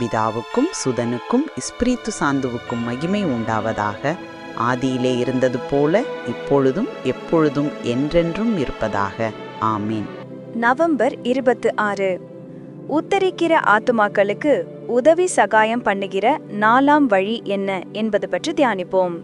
பிதாவுக்கும் சுதனுக்கும் இஸ்பிரித்து சாந்துவுக்கும் மகிமை உண்டாவதாக ஆதியிலே இருந்தது போல இப்பொழுதும் எப்பொழுதும் என்றென்றும் இருப்பதாக. ஆமீன். நவம்பர் இருபத்து ஆறு. உத்தரிக்கிற ஆத்துமாக்களுக்கு உதவி சகாயம் பண்ணுகிற நாலாம் வழி என்ன என்பது பற்றி தியானிப்போம்.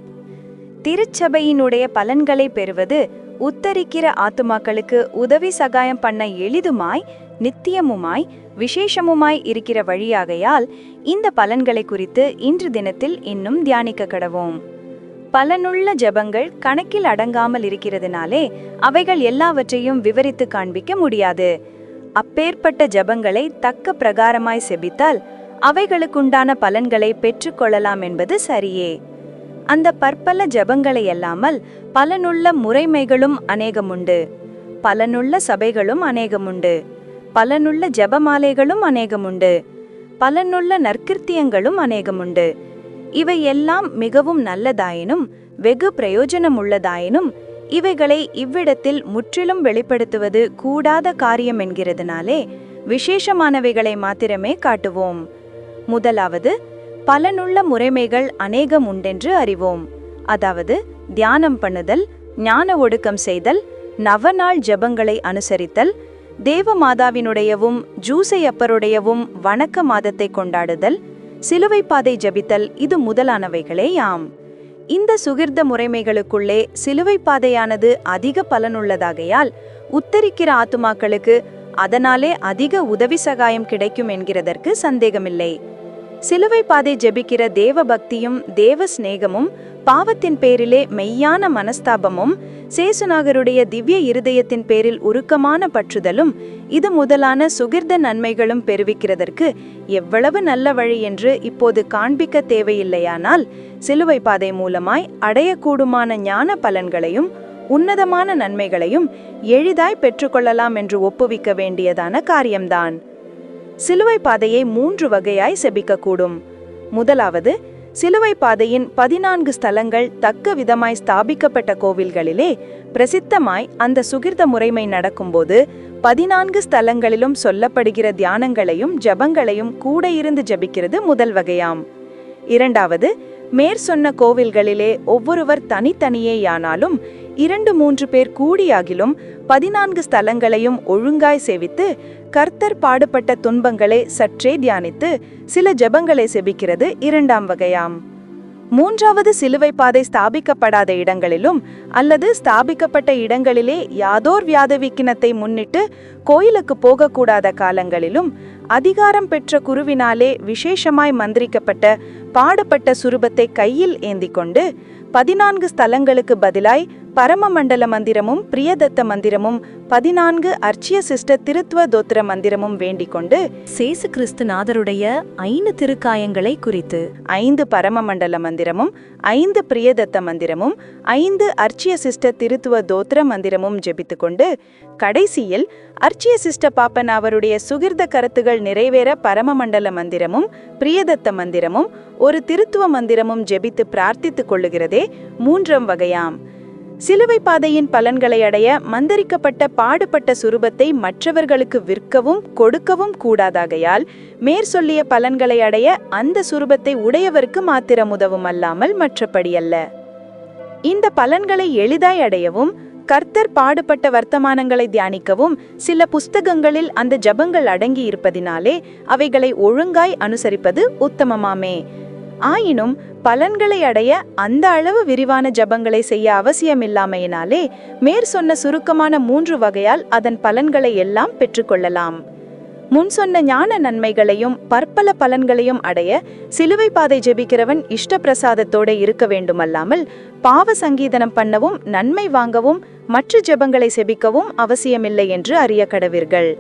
திருச்சபையினுடைய பலன்களை பெறுவது உத்தரிக்கிற ஆத்துமாக்களுக்கு உதவி சகாயம் பண்ண எளிதுமாய் நித்தியமுமாய் விசேஷமுமாய் இருக்கிற வழியாகையால் இந்த பலன்களை குறித்து இன்று தினத்தில் இன்னும் தியானிக்க கடவோம். பலனுள்ள ஜெபங்கள் கணக்கில் அடங்காமல் இருக்கிறதுனாலே அவைகள் எல்லாவற்றையும் விவரித்து காண்பிக்க முடியாது. அப்பேற்பட்ட ஜெபங்களை தக்க பிரகாரமாய் செபித்தால் அவைகளுக்குண்டான பலன்களை பெற்றுக்கொள்ளலாம் என்பது சரியே. அந்த பற்பல ஜெபங்களை அல்லாமல் பலனுள்ள முறைமைகளும் அநேகமுண்டு. பலனுள்ள சபைகளும் அநேகமுண்டு. பலனுள்ள ஜெபமாலைகளும் அநேகமுண்டு. பலனுள்ள நற்கிருத்தியங்களும் அநேகமுண்டு. இவை எல்லாம் மிகவும் நல்லதாயினும் வெகு பிரயோஜனமுள்ளதாயினும் இவைகளை இவ்விடத்தில் முற்றிலும் வெளிப்படுத்துவது கூடாத காரியம் என்கிறதுனாலே விசேஷமானவைகளை மாத்திரமே காட்டுவோம். முதலாவது பலனுள்ள முறைமைகள் அநேகம் உண்டென்று அறிவோம். அதாவது தியானம் பண்ணுதல் ஞான ஒடுக்கம் செய்தல் நவநாள் ஜெபங்களை அனுசரித்தல் தேவ மாதாவினுடையவும் ஜூசையப்பருடையவும் வணக்க மாதத்தை கொண்டாடுதல் சிலுவை பாதை ஜபித்தல் இது முதலானவைகளே யாம் இந்த சுகிர்த முறைமைகளுக்குள்ளே சிலுவை பாதையானது அதிக பலனுள்ளதாகையால் உத்தரிக்கிற ஆத்துமாக்களுக்கு அதனாலே அதிக உதவி சகாயம் கிடைக்கும் என்கிறதற்கு சந்தேகமில்லை. சிலுவை பாதை ஜெபிக்கிற தேவ பக்தியும் தேவ சிநேகமும் பாவத்தின் பேரிலே மெய்யான மனஸ்தாபமும் சேசுநாகருடைய திவ்ய இருதயத்தின் பேரில் உருக்கமான பற்றுதலும் இது முதலான சுகிர்த நன்மைகளும் பெருவிக்கிறதற்கு எவ்வளவு நல்ல வழி என்று இப்போது காண்பிக்க தேவையில்லையானால் சிலுவை பாதை மூலமாய் அடையக்கூடுமான ஞான பலன்களையும் உன்னதமான நன்மைகளையும் எளிதாய் பெற்றுக்கொள்ளலாம் என்று ஒப்புவிக்க வேண்டியதான காரியம்தான். சிலுவை பாதையை மூன்று வகையாய் செபிக்கக்கூடும். முதலாவது சிலுவை பாதையின் பதினான்கு ஸ்தலங்கள் தக்க விதமாய் ஸ்தாபிக்கப்பட்ட கோவில்களிலே பிரசித்தமாய் அந்த சுகிர்த முறைமை நடக்கும்போது பதினான்கு ஸ்தலங்களிலும் சொல்லப்படுகிற தியானங்களையும் ஜபங்களையும் கூட இருந்து ஜபிக்கிறது முதல் வகையாம். இரண்டாவது மேற் சொன்ன கோவில்களிலே ஒவ்வொருவர் தனித்தனியேயானாலும் இரண்டு மூன்று பேர் கூடியாகிலும் பதினான்கு ஸ்தலங்களையும் ஒழுங்காய் சேவித்து கர்த்தர் பாடுபட்ட துன்பங்களை சற்றே தியானித்து சில ஜெபங்களை செபிக்கிறது இரண்டாம் வகையாம். மூன்றாவது சிலுவை பாதை ஸ்தாபிக்கப்படாத இடங்களிலும் அல்லது ஸ்தாபிக்கப்பட்ட இடங்களிலே யாதோர் வியாதவிக்கினத்தை முன்னிட்டு கோயிலுக்கு போகக்கூடாத காலங்களிலும் அதிகாரம் பெற்ற குருவினாலே விசேஷமாய் மந்திரிக்கப்பட்ட பாடப்பட்ட சுரூபத்தை கையில் ஏந்தி கொண்டு பதினான்கு ஸ்தலங்களுக்கு பதிலாய் பரமமண்டல மந்திரமும் பிரியதத்த மந்திரமும் பதினான்கு அர்ச்சிய சிஷ்ட திருத்துவ தோத்திர மந்திரமும் வேண்டிக் கொண்டு சேசு கிறிஸ்துநாதருடைய ஐந்து திருக்காயங்களை குறித்து ஐந்து பரமமண்டல மந்திரமும் ஐந்து பிரியதத்த மந்திரமும் ஐந்து அர்ச்சிய சிஷ்ட திருத்துவ தோத்திர மந்திரமும் ஜெபித்துக் கொண்டு கடைசியில் அர்ச்சிய சிஸ்ட பாப்பன் அவருடைய சுகிர்த கருத்துகள் நிறைவேற பரமமண்டல மந்திரமும் பிரியதத்த மந்திரமும் ஒரு திருத்துவ மந்திரமும் ஜெபித்து பிரார்த்தித்துக் கொள்ளுகிறதே மூன்றாம் வகையாம். சிலுவை பாதையின் பலன்களை அடைய மந்தரிக்கப்பட்ட பாடுபட்ட சுரூபத்தை மற்றவர்களுக்கு விற்கவும் கொடுக்கவும் கூடாதாகையால் மேற்சொல்லிய பலன்களை அடைய அந்த சுரூபத்தை உடையவருக்கு மாத்திரம் உதவும் அல்லாமல் மற்றபடியல்ல. இந்த பலன்களை எளிதாய் அடையவும் கர்த்தர் பாடுபட்ட வர்த்தமானங்களை தியானிக்கவும் சில புஸ்தகங்களில் அந்த ஜபங்கள் அடங்கி இருப்பதினாலே அவைகளை ஒழுங்காய் அனுசரிப்பது உத்தமமாமே. ஆயினும் பலன்களை அடைய அந்த அளவு விரிவான ஜபங்களை செய்ய அவசியமில்லாமையினாலே மேற் சொன்ன சுருக்கமான மூன்று வகையால் அதன் பலன்களை எல்லாம் பெற்றுக்கொள்ளலாம். முன் சொன்ன ஞான நன்மைகளையும் பற்பல பலன்களையும் அடைய சிலுவை பாதை ஜெபிக்கிறவன் இஷ்ட பிரசாதத்தோட இருக்க வேண்டுமல்லாமல் பாவ சங்கீதனம் பண்ணவும் நன்மை வாங்கவும் மற்ற ஜெபங்களை செபிக்கவும் அவசியமில்லை என்று அறிய கடவீர்கள்.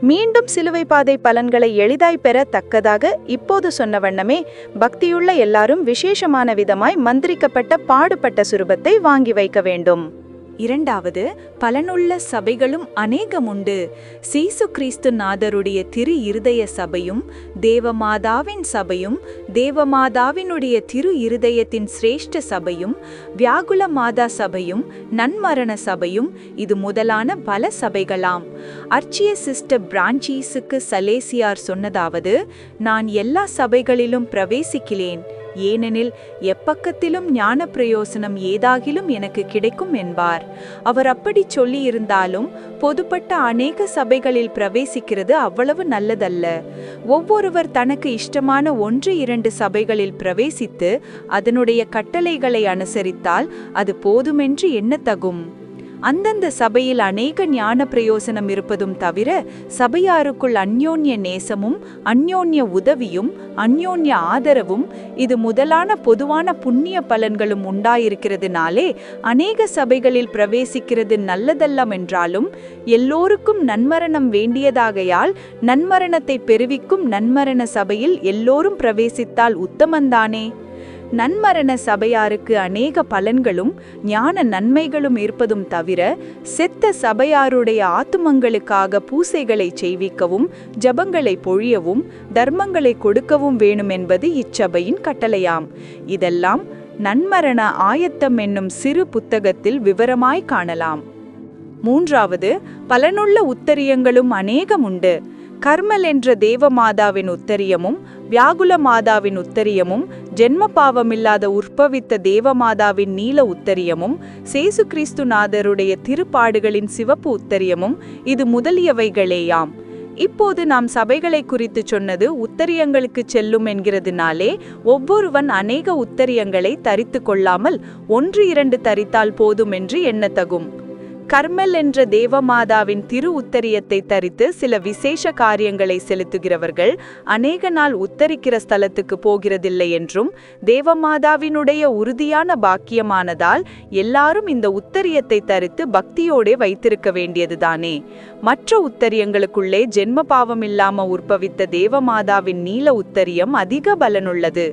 மீண்டும் சிலுவை பாதை பலன்களை எளிதாய் பெற தக்கதாக இப்போது சொன்ன வண்ணமே பக்தியுள்ள எல்லாரும் விசேஷமான விதமாய் மந்திரிக்கப்பட்ட பாடுபட்ட சுரூபத்தை வாங்கி வைக்க வேண்டும். இரண்டாவது பலனுள்ள சபைகளும் அநேகம் உண்டு சீசு கிறிஸ்து நாதருடைய திரு இருதய சபையும் தேவமாதாவின் சபையும் தேவமாதாவினுடைய திரு இருதயத்தின் சிரேஷ்ட சபையும் வியாகுல மாதா சபையும் நன்மரண சபையும் இது முதலான பல சபைகளாம். அர்ச்சிய சிஸ்டர் பிரான்ச்சீஸுக்கு சலேசியார் சொன்னதாவது நான் எல்லா சபைகளிலும் பிரவேசிக்கிறேன். ஏனெனில் எப்பக்கத்திலும் ஞான பிரயோசனம் ஏதாகிலும் எனக்கு கிடைக்கும் என்பார். அவர் அப்படி சொல்லியிருந்தாலும் பொதுப்பட்ட அநேக சபைகளில் பிரவேசிக்கிறது அவ்வளவு நல்லதல்ல. ஒவ்வொருவர் தனக்கு இஷ்டமான ஒன்று இரண்டு சபைகளில் பிரவேசித்து அதனுடைய கட்டளைகளை அனுசரித்தால் அது போதுமென்று எண்ணத்தகும். அந்தந்த சபையில் அநேக ஞான பிரயோசனம் இருப்பதும் தவிர சபையாருக்குள் அந்யோன்ய நேசமும் அந்யோன்ய உதவியும் அந்யோன்ய ஆதரவும் இது முதலான பொதுவான புண்ணிய பலன்களும் உண்டாயிருக்கிறதுனாலே அநேக சபைகளில் பிரவேசிக்கிறது நல்லதல்லம் என்றாலும் எல்லோருக்கும் நன்மரணம் வேண்டியதாகையால் நன்மரணத்தை பெருவிக்கும் நன்மரண சபையில் எல்லோரும் பிரவேசித்தால் உத்தமந்தானே? நன்மரண சபையாருக்கு அநேக பலன்களும் ஞான நன்மைகளும் இருப்பதும் தவிர செத்த சபையாருடைய ஆத்துமங்களுக்காக பூசைகளை செய்விக்கவும் ஜபங்களை பொழியவும் தர்மங்களை கொடுக்கவும் வேணும் என்பது இச்சபையின் கட்டளையாம். இதெல்லாம் நன்மரண ஆயத்தம் என்னும் சிறு புத்தகத்தில் விவரமாய் காணலாம். மூன்றாவது பலனுள்ள உத்தரியங்களும் அநேகம் உண்டு கர்மல் என்ற தேவமாதாவின் உத்தரியமும் வியாகுல மாதாவின் உத்தரியமும் ஜென்ம பாவமில்லாத உற்பவித்த தேவமாதாவின் நீல உத்தரியமும் சேசு கிறிஸ்துநாதருடைய திருப்பாடுகளின் சிவப்பு உத்தரியமும் இது முதலியவைகளேயாம். இப்போது நாம் சபைகளை குறித்து சொன்னது உத்தரியங்களுக்கு செல்லும் என்கிறதுனாலே ஒவ்வொருவன் அநேக உத்தரியங்களை தரித்து கொள்ளாமல் ஒன்று இரண்டு தரித்தால் போதும் என்று எண்ணத்தகும். கர்மல் என்ற தேவமாதாவின் திரு உத்தரியத்தை தரித்து சில விசேஷ காரியங்களை செலுத்துகிறவர்கள் அநேக நாள் உத்தரிக்கிற ஸ்தலத்துக்கு போகிறதில்லை என்றும் தேவமாதாவினுடைய உறுதியான பாக்கியமானதால் எல்லாரும் இந்த உத்தரியத்தை தரித்து பக்தியோடே வைத்திருக்க வேண்டியதுதானே. மற்ற உத்தரியங்களுக்குள்ளே ஜென்ம பாவம் இல்லாம உற்பவித்த தேவமாதாவின் நீல உத்தரியம் அதிக பலனுள்ளது.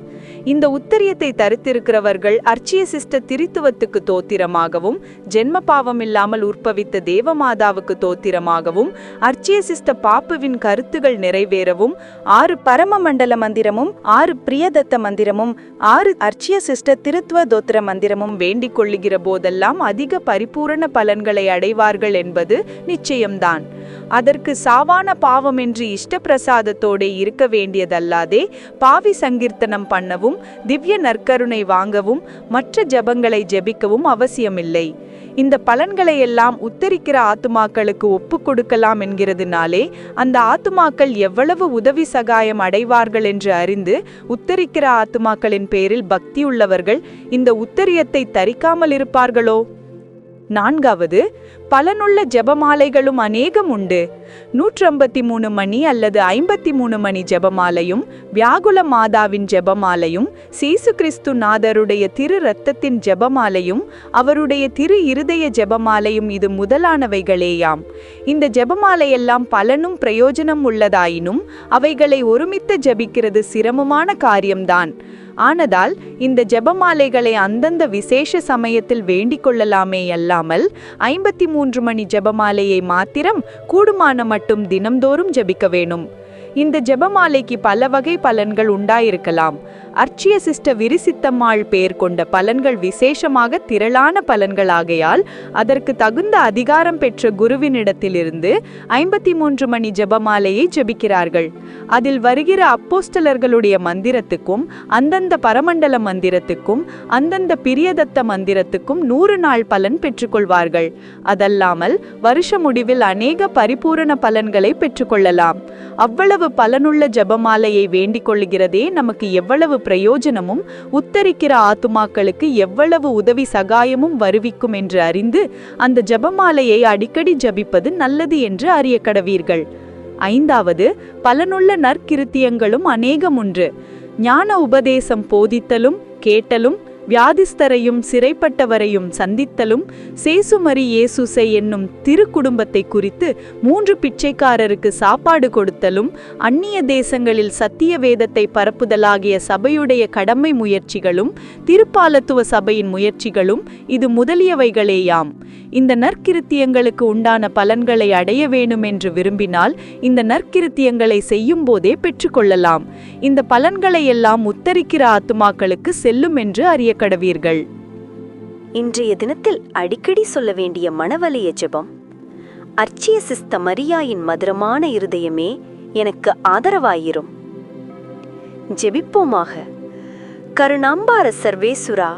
இந்த உத்தரியத்தை தரித்திருக்கிறவர்கள் அர்ச்சிய சிஸ்ட திரித்துவத்துக்கு தோத்திரமாகவும் ஜென்ம பாவம் இல்லாமல் உற்பவித்த தேவமாதாவுக்கு தோத்திரமாகவும் அர்ச்சியசிஸ்த பாப்புவின் கருத்துகள் நிறைவேறவும் ஆறு பரம மண்டல மந்திரமும் ஆறு பிரியதத்த மந்திரமும் ஆறு அர்ச்சியசிஸ்ட திருத்துவ தோத்திர மந்திரமும் வேண்டிக் கொள்ளுகிற போதெல்லாம் அதிக பரிபூரண பலன்களை அடைவார்கள் என்பது நிச்சயம்தான். அதற்கு சாவான பாவம் என்று இஷ்ட பிரசாதத்தோடே இருக்க வேண்டியதல்லாதே பாவி சங்கீர்த்தனம் பண்ணவும் திவ்ய நற்கருணை வாங்கவும் மற்ற ஜபங்களை ஜெபிக்கவும் அவசியமில்லை. இந்த பலன்களை எல்லாம் உத்தரிக்கிற ஆத்துமாக்களுக்கு ஒப்பு கொடுக்கலாம் என்கிறதுனாலே அந்த ஆத்துமாக்கள் எவ்வளவு உதவி சகாயம் அடைவார்கள் என்று அறிந்து உத்தரிக்கிற ஆத்துமாக்களின் பேரில் பக்தி உள்ளவர்கள் இந்த உத்தரியத்தை தரிக்காமல் இருப்பார்களோ? நான்காவது பலனுள்ள ஜெபமாலைகளும் அநேகம் உண்டு. நூற்றம்பத்தி மூணு மணி அல்லது ஐம்பத்தி மூணு மணி ஜெபமாலையும் வியாகுல மாதாவின் ஜெபமாலையும் சீசு கிறிஸ்து நாதருடைய திரு ரத்தத்தின் ஜெபமாலையும் அவருடைய திரு இருதய ஜெபமாலையும் இது முதலானவைகளேயாம். இந்த ஜெபமாலையெல்லாம் பலனும் பிரயோஜனம் உள்ளதாயினும் அவைகளை ஒருமித்த ஜெபிக்கிறது சிரமமான காரியம்தான். ஆனதால் இந்த ஜெபமாலைகளை அந்தந்த விசேஷ சமயத்தில் வேண்டிக் கொள்ளலாமே அல்லாமல் ஐம்பத்தி மூன்று மணி ஜெபமாலையை மாத்திரம் கூடுமான மட்டும் தினம்தோறும் ஜெபிக்க வேணும். இந்த ஜெபமாலைக்கு பல வகை பலன்கள் உண்டாயிருக்கலாம். அர்ச்சிய சிஸ்ட விரிசித்தம்மாள் பேர் கொண்ட பலன்கள் விசேஷமாக திரளான பலன்கள் ஆகையால் அதற்கு தகுந்த அதிகாரம் பெற்ற குருவினிடத்திலிருந்து ஐம்பத்தி மூன்று மணி ஜெபமாலையை ஜெபிக்கிறார்கள். அதில் வருகிற அப்போஸ்டலர்களுடைய மந்திரத்துக்கும் அந்தந்த பரமண்டல மந்திரத்துக்கும் அந்தந்த பிரியதத்த மந்திரத்துக்கும் நூறு நாள் பலன் பெற்றுக்கொள்வார்கள். அதல்லாமல் வருஷ முடிவில் அநேக பரிபூரண பலன்களை பெற்றுக்கொள்ளலாம். அவ்வளவு பலனுள்ள ஜெபமாலையை வேண்டிக் கொள்ளுகிறதே நமக்கு எவ்வளவு பிரயோஜனமும் உத்தரிக்கிற ஆத்துமாக்களுக்கு எவ்வளவு உதவி சகாயமும் வருவிக்கும் என்று அறிந்து அந்த ஜெபமாலையை அடிக்கடி ஜபிப்பது நல்லது என்று அறிய கடவீர்கள். ஐந்தாவது பலனுள்ள நற்கிருத்தியங்களும் அநேகம் உண்டு ஞான உபதேசம் போதித்தலும் கேட்டலும் வியாதிஸ்தரையும் சிறைப்பட்டவரையும் சந்தித்தலும் சேசுமரி இயேசுசை என்னும் திருக்குடும்பத்தை குறித்து மூன்று பிச்சைக்காரருக்கு சாப்பாடு கொடுத்தலும் அந்நிய தேசங்களில் சத்திய வேதத்தை பரப்புதலாகிய சபையுடைய கடமை முயற்சிகளும் திருப்பாலத்துவ சபையின் முயற்சிகளும் இது முதலியவைகளேயாம். இந்த நற்கிருத்தியங்களுக்கு உண்டான பலன்களை அடைய வேணும் என்று விரும்பினால் இந்த நற்கிருத்தியங்களை செய்யும் போதே பெற்றுக்கொள்ளலாம். இந்த பலன்களை எல்லாம் உத்தரிக்கிற ஆத்துமாக்களுக்கு செல்லும் என்று அறிய கடவீர்கள் இன்றைய தினத்தில் அடிக்கடி சொல்ல வேண்டிய மனவலைய ஜெபம். அர்ச்சிய சிஸ்த மரியாயின் மதுரமான இருதயமே எனக்கு ஆதரவாயிரும். ஜெபிப்போமாக. கருணாம்பார சர்வேசுரா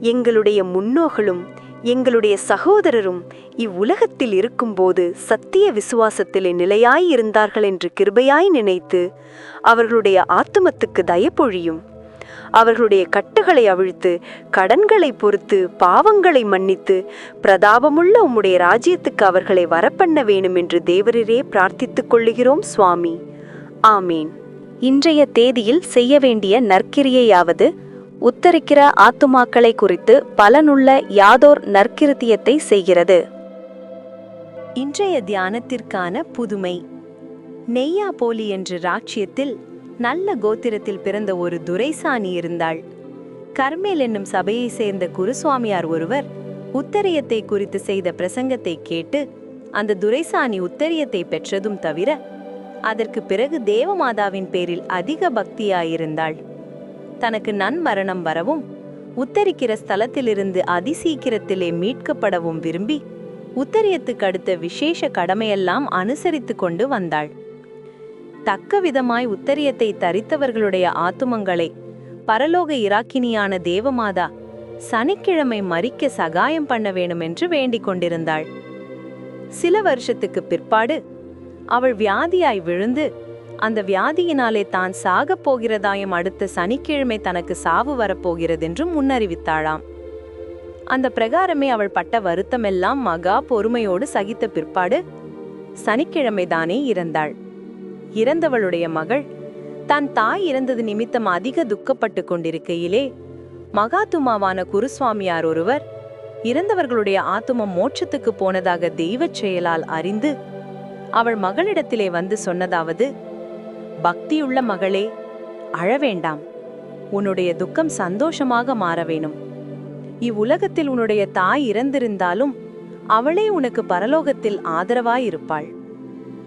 எங்களுடைய முன்னோர்களும் எங்களுடைய சகோதரரும் இவ்வுலகத்தில் இருக்கும்போது சத்திய விசுவாசத்திலே நிலையாய் இருந்தார்கள் என்று கிருபையாய் நினைத்து அவர்களுடைய ஆத்துமத்துக்கு தயப்பொழியும். அவர்களுடைய கட்டுகளை அவிழ்த்து கடன்களை பொறுத்து பாவங்களை மன்னித்து பிரதாபமுள்ள உம்முடைய ராஜ்யத்துக்கு அவர்களை வரப்பண்ண வேணும் என்று தேவரரே பிரார்த்தித்துக் கொள்ளுகிறோம் சுவாமி. ஆமேன். இன்றைய தேதியில் செய்ய வேண்டிய நற்கிரியையாவது உத்தரிக்கிற ஆத்துமாக்களை குறித்து பலனுள்ள யாதோர் நற்கிருத்தியத்தை செய்கிறது. இன்றைய தியானத்திற்கான புதுமை. நெய்யாபோலி என்ற ராட்சியத்தில் நல்ல கோத்திரத்தில் பிறந்த ஒரு துரைசாணி இருந்தாள். கர்மேல் என்னும் சபையை சேர்ந்த குருசுவாமியார் ஒருவர் உத்தரியத்தை குறித்து செய்த பிரசங்கத்தை கேட்டு அந்த துரைசாணி உத்தரியத்தை பெற்றதும் தவிர அதற்கு பிறகு தேவமாதாவின் பேரில் அதிக பக்தியாயிருந்தாள். தனக்கு நன்மரணம் வரவும் உத்தரிக்கிற ஸ்தலத்திலிருந்து அதிசீக்கிரத்திலே மீட்கப்படவும் விரும்பி உத்தரியத்துக்கு அடுத்த விசேஷ கடமையெல்லாம் அனுசரித்து கொண்டு வந்தாள். தக்க விதமாய் உத்தரியத்தை தரித்தவர்களுடைய ஆத்துமங்களை. பரலோக இராக்கினியான தேவமாதா சனிக்கிழமை மறிக்க சகாயம் பண்ண வேணுமென்று வேண்டிக் கொண்டிருந்தாள். சில வருஷத்துக்கு பிற்பாடு அவள் வியாதியாய் விழுந்து அந்த வியாதியினாலே தான் சாகப் போகிறதாயும் அடுத்த சனிக்கிழமை தனக்கு சாவு வரப்போகிறதென்றும் முன்னறிவித்தாளாம். அந்த பிரகாரமே அவள் பட்ட வருத்தமெல்லாம் மகா பொறுமையோடு சகித்த பிற்பாடு சனிக்கிழமை தானே இறந்தாள். இறந்தவளுடைய மகள் தான் தாய் இறந்தது நிமித்தம் அதிக துக்கப்பட்டு கொண்டிருக்கையிலே மகாத்துமாவான குருசுவாமியார் ஒருவர் இறந்தவர்களுடைய ஆத்துமம் மோட்சத்துக்கு போனதாக தெய்வச் செயலால் அறிந்து அவள் மகளிடத்திலே வந்து சொன்னதாவது பக்தியுள்ள மகளே அழவேண்டாம். உன்னுடைய துக்கம் சந்தோஷமாக மாற வேணும். இவ்வுலகத்தில் உன்னுடைய தாய் இறந்திருந்தாலும் அவளே உனக்கு பரலோகத்தில் ஆதரவாயிருப்பாள்.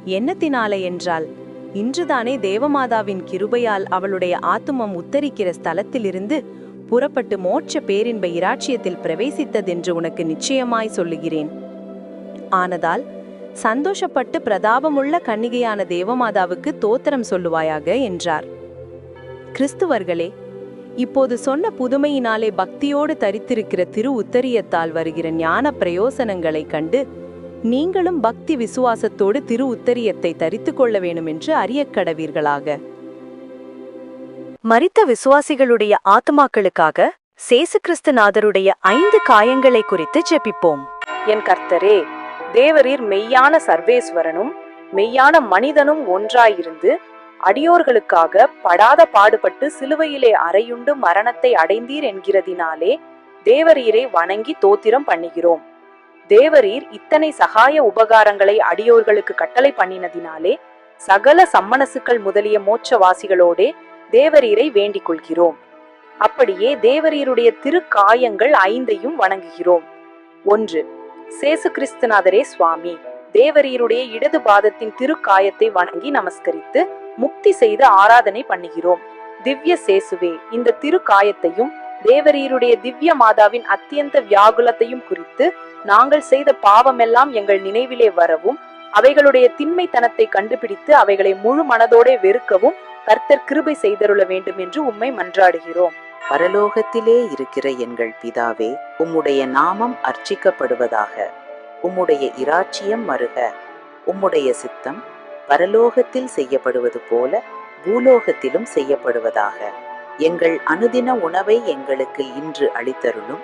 என்னத்தினாலே என்றால் இன்றுதானே தேவமாதாவின் கிருபையால் அவளுடைய ஆத்துமம் உத்தரிக்கிற ஸ்தலத்திலிருந்து புறப்பட்டு மோட்ச பேரின்ப இராட்சியத்தில் பிரவேசித்ததென்று உனக்கு நிச்சயமாய் சொல்லுகிறேன். ஆனதால் சந்தோஷப்பட்டு பிரதாபமுள்ள கன்னிகையான தேவமாதாவுக்கு தோத்திரம் சொல்லுவாயாக என்றார். கிறிஸ்துவர்களே இப்போது சொன்ன புதுமையினாலே பக்தியோடு தரித்திருக்கிற திரு உத்தரியத்தால் வருகிற ஞான பிரயோசனங்களைக் கண்டு நீங்களும் பக்தி விசுவாசத்தோடு திரு உத்தரியத்தை தரித்துக் கொள்ள வேண்டும் என்று அறியக் கடவீர்களாக. மரித்த விசுவாசிகளுடைய ஆத்மாக்களுக்காக சேசு கிறிஸ்துநாதருடைய ஐந்து காயங்களை குறித்து ஜெபிப்போம். என் கர்த்தரே தேவரீர் மெய்யான சர்வேஸ்வரனும் மெய்யான மனிதனும் ஒன்றாயிருந்து அடியோர்களுக்காக படாத பாடுபட்டு சிலுவையிலே அறையுண்டு மரணத்தை அடைந்தீர் என்கிறதினாலே தேவரீரை வணங்கி தோத்திரம் பண்ணுகிறோம். தேவரீர் இத்தனை சகாய உபகாரங்களை அடியோர்களுக்கு கட்டளை பண்ணினதினாலே சகல சம்மனசுக்கள் முதலிய மோட்சவாசிகளோடே தேவரீரை வேண்டிக் கொள்கிறோம். அப்படியே தேவரீருடைய திருக்காயங்கள் ஐந்தையும் வணங்குகிறோம். ஒன்று சேசு கிறிஸ்துநாதரே சுவாமி தேவரீருடைய இடது பாதத்தின் திருக்காயத்தை வணங்கி நமஸ்கரித்து முக்தி செய்து ஆராதனை பண்ணுகிறோம். திவ்ய சேசுவே இந்த திருக்காயத்தையும் தேவரீருடைய திவ்ய மாதாவின் அத்தியந்த வியாகுலத்தையும் குறித்து நாங்கள் செய்த பாவமெல்லாம் எங்கள் நினைவிலே வரவும் அவைகளுடைய திண்மைத்தனத்தை கண்டுபிடித்து அவைகளை முழு மனதோடே வெறுக்கவும் கர்த்தர் கிருபை செய்தருள வேண்டும் என்று உம்மை மன்றாடுகிறோம். பரலோகத்திலே இருக்கிற எங்கள் பிதாவே உம்முடைய நாமம் அர்ச்சிக்கப்படுவதாக உம்முடைய இராச்சியம் மருக உம்முடைய சித்தம் பரலோகத்தில் செய்யப்படுவது போல பூலோகத்திலும் செய்யப்படுவதாக எங்கள் அனுதின உணவை எங்களுக்கு இன்று அளித்தருளும்.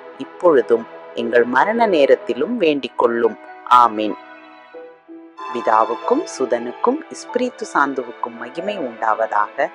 இப்பொழுதும் எங்கள் மரண நேரத்திலும் வேண்டிக் கொள்ளும். ஆமீன். பிதாவுக்கும் சுதனுக்கும் இஸ்பிரித்து சாந்துவுக்கும் மகிமை உண்டாவதாக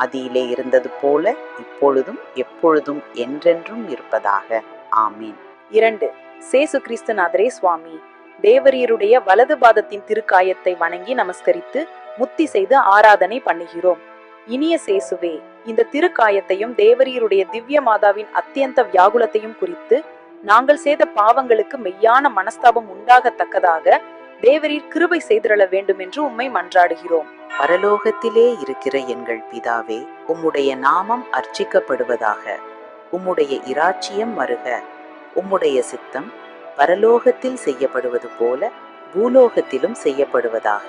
ஆதியிலே இருந்தது போல இப்பொழுதும் எப்பொழுதும் என்றென்றும் இருப்பதாக. ஆமீன். இரண்டு சேசு கிறிஸ்துநாதரே சுவாமி தேவரீருடைய வலது பாதத்தின் திருக்காயத்தை வணங்கி நமஸ்கரித்து முத்தி செய்து ஆராதனை பண்ணுகிறோம். இனிய சேசுவே இந்த திருக்காயத்தையும் தேவரீருடைய திவ்ய மாதாவின் அத்தியந்த வியாகுலத்தையும் குறித்து நாங்கள் செய்த பாவங்களுக்கு மெய்யான மனஸ்தாபம் உண்டாகத்தக்கதாக தேவரீர் கிருபை செய்திரள வேண்டும் என்று உம்மை மன்றாடுகிறோம். பரலோகத்திலே இருக்கிற எங்கள் பிதாவே உம்முடைய நாமம் அர்ச்சிக்கப்படுவதாக உம்முடைய இராச்சியம் வருக உம்முடைய சித்தம் பரலோகத்தில் செய்யப்படுவது போல பூலோகத்திலும் செய்யப்படுவதாக.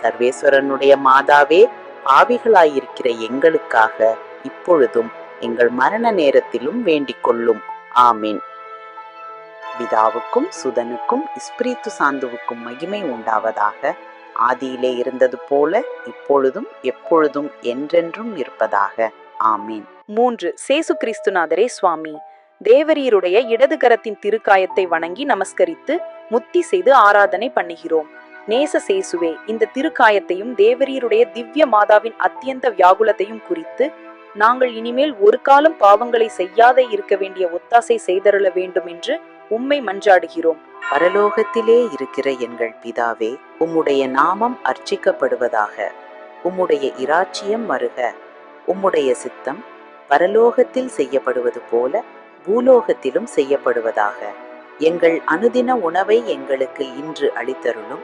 சர்வேஸ்வரனுடைய மாதாவே பாவிகளாயிருக்கிற எங்களுக்காக இப்பொழுதும் எங்கள் மரண நேரத்திலும் வேண்டிக் கொள்ளும் ஆமீன். பிதாவுக்கும் சுதனுக்கும் இஸ்பிரித்து சாந்துவுக்கும் மகிமை உண்டாவதாக ஆதியிலே இருந்தது போல இப்பொழுதும் எப்பொழுதும் என்றென்றும் இருப்பதாக. ஆமீன். மூன்று. சேசு கிறிஸ்துநாதரே சுவாமி தேவரீருடைய இடது கரத்தின் திருக்காயத்தை வணங்கி நமஸ்கரித்து முத்தி செய்து ஆராதனை பண்ணுகிறோம். நேச சேசுவே இந்த திருக்காயத்தையும் தேவரீருடைய திவ்ய மாதாவின் அத்தியந்த வியாகுலத்தையும் குறித்து நாங்கள் இனிமேல் ஒரு காலம் பாவங்களை செய்யாதே இருக்க வேண்டிய ஒத்தாசை செய்தருள வேண்டும் என்று உம்மை மன்றாடுகிறோம். பரலோகத்திலே இருக்கிற எங்கள் பிதாவே உம்முடைய நாமம் அர்ச்சிக்கப்படுவதாக உம்முடைய இராச்சியம் வருக உம்முடைய சித்தம் பரலோகத்தில் செய்யப்படுவது போல பூலோகத்திலும் செய்யப்படுவதாக எங்கள் அனுதின உணவை எங்களுக்கு இன்று அளித்தருளும்.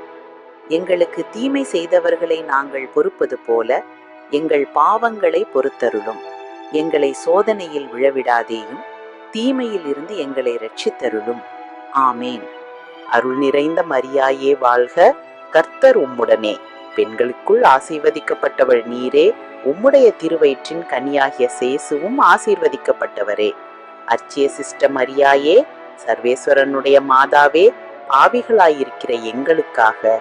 எங்களுக்கு தீமை செய்தவர்களை நாங்கள் பொறுப்பது போல எங்கள் பாவங்களை பொறுத்தருளும். எங்களை சோதனையில் விழவிடாதேயும் தீமையில் இருந்து எங்களை ரட்சித்தருளும் ஆமேன். அருள் நிறைந்த மரியாயே வாழ்க. கர்த்தர் உம்முடனே. பெண்களுக்குள் ஆசீர்வதிக்கப்பட்டவள் நீரே. உம்முடைய திருவயிற்றின் கனியாகிய சேசுவும் ஆசீர்வதிக்கப்பட்டவரே. அச்சிய சிஸ்ட மரியாயே சர்வேஸ்வரனுடைய மாதாவே பாவிகளாயிருக்கிற எங்களுக்காக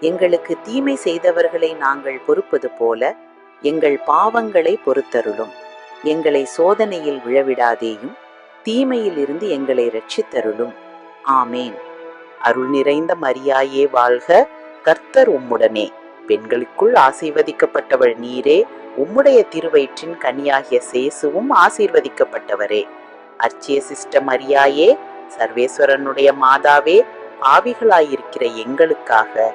எங்களுக்கு தீமை செய்தவர்களை நாங்கள் பொறுப்பது போல எங்கள் பாவங்களை பொறுத்தருளும். எங்களை சோதனையில் விழவிடாதேயும் தீமையில் இருந்து எங்களை ரட்சித்தருளும் ஆமேன். அருள் நிறைந்த மரியாயே வாழ்க. கர்த்தர் உம்முடனே. பெண்களுக்குள் ஆசீர்வதிக்கப்பட்டவள் நீரே. உம்முடைய திருவயிற்றின் கனியாகிய சேசுவும் ஆசீர்வதிக்கப்பட்டவரே. அர்ச்சிய சிஸ்ட மரியாயே சர்வேஸ்வரனுடைய மாதாவே பாவிகளாயிருக்கிற எங்களுக்காக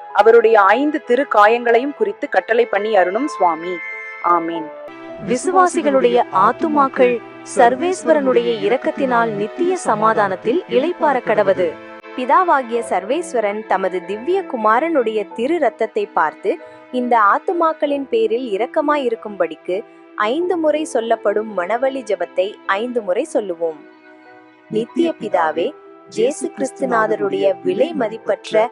அவருடைய ஐந்து திரு காயங்களையும் குறித்து கட்டளை பண்ணி அருணும் சுவாமி. ஆமீன். விசுவாசிகளுடைய ஆத்துமாக்கள் சர்வேஸ்வரனுடைய இரக்கத்தினால் நித்திய சமாதானத்தில் இளைப்பார கடவது. பிதாவாகிய சர்வேஸ்வரன் தமது திவ்ய குமாரனுடைய திரு ரத்தத்தை பார்த்து இந்த ஆத்துமாக்களின் பேரில் இரக்கமாயிருக்கும்படிக்கு ஐந்து முறை சொல்லப்படும் மணவழி ஜபத்தை ஐந்து முறை சொல்லுவோம். நித்திய பிதாவே ஜேசு கிறிஸ்துநாதருடைய விலை மதிப்பற்ற